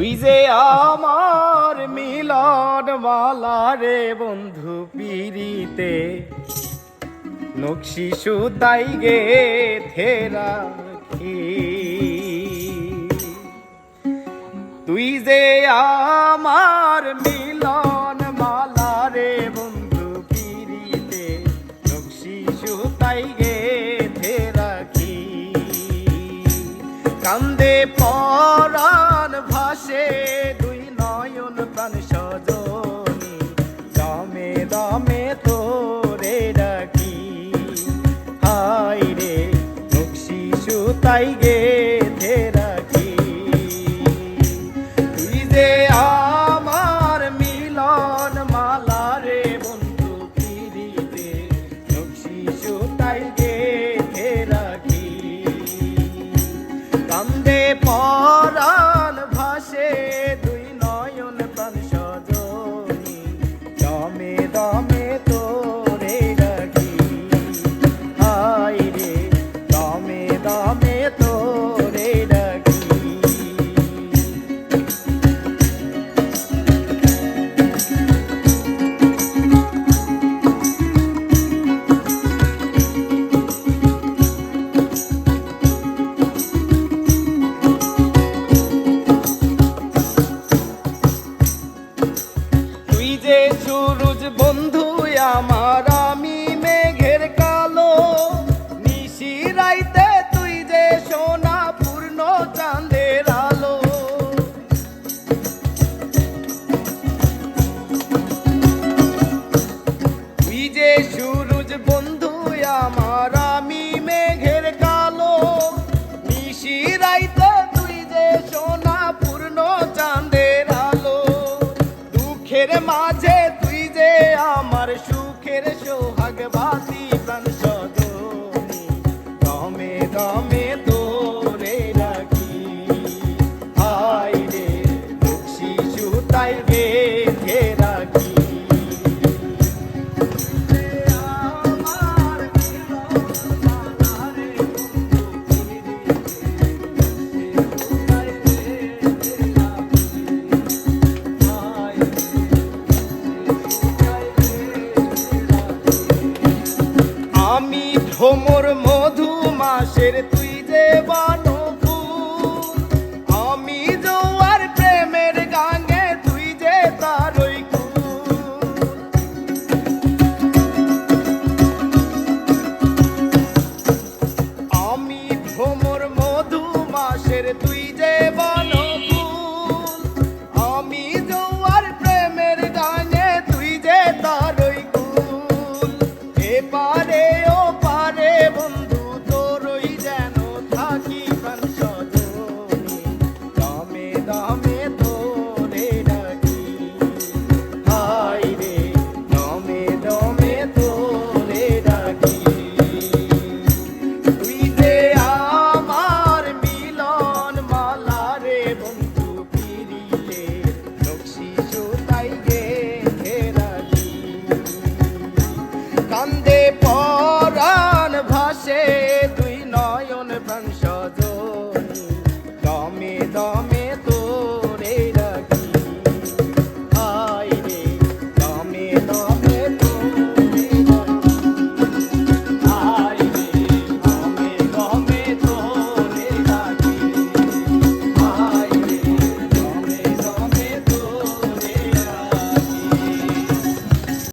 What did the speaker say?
তুই যে আমার মিলন মালা রে বন্ধু পিরিতে নকশি সুতাই গে থেরা তুই যে আমার মিলন মালা রে বন্ধু পিরিতে নকশি সুতাই গে রাখি। কান্দে পরাণ ভাসে দুই নয়ন প্রাণ সজনী। দমে দমে তোরে ডাকি। হাই রে নকশি সুতাই গে রাখি। তুই আমার মিলন মালা রে বন্ধু সুরুজ বন্ধু, আমার আমি মেঘের কালো। নিশি রাইতে তুই যে সোনা পূর্ণ চাঁদের আলো। তুই যে সুরুজ বন্ধু, আমার আমি মেঘের কালো। নিশি রাইতে তুই যে সোনা পূর্ণ চাঁদের আলো। দুঃখের মাঝে আমার সুখের সোহাগ বাসি প্রাণ সজনী দমে দমে তোরে রাখি। হাই রে, দুঃখী সুতাই বেঁধে ভ্রমর মধু মাসের তুই যে বনফুল রাখি